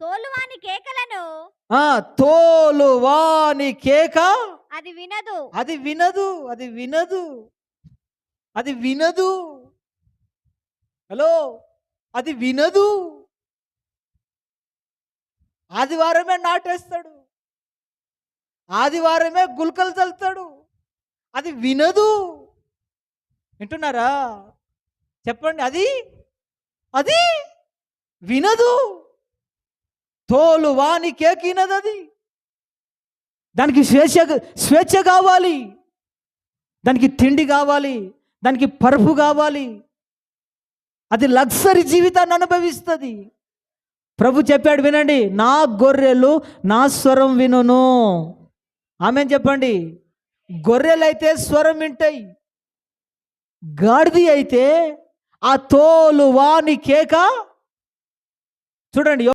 తోలువాని కేకలను. ఆ తోలు వాని కేక? అది వినదు. అది వినదు అది వినదు అది వినదు. హలో అది వినదు. ఆదివారమే నాటేస్తాడు. ఆదివారమే గుల్కలు చల్లుతాడు. అది వినదు. వింటున్నారా? చెప్పండి అది అది వినదు. తోలు వాని కేకినది అది దానికి స్వేచ్ఛ స్వేచ్ఛ కావాలి. దానికి తిండి కావాలి. దానికి పరుపు కావాలి. అది లగ్జరీ జీవితాన్ని అనుభవిస్తుంది. ప్రభు చెప్పాడు వినండి నా గొర్రెలు నా స్వరం వినును. ఆమె చెప్పండి. గొర్రెలైతే స్వరం వింటాయి గాడిది అయితే ఆ తోలు వాని కేక. చూడండి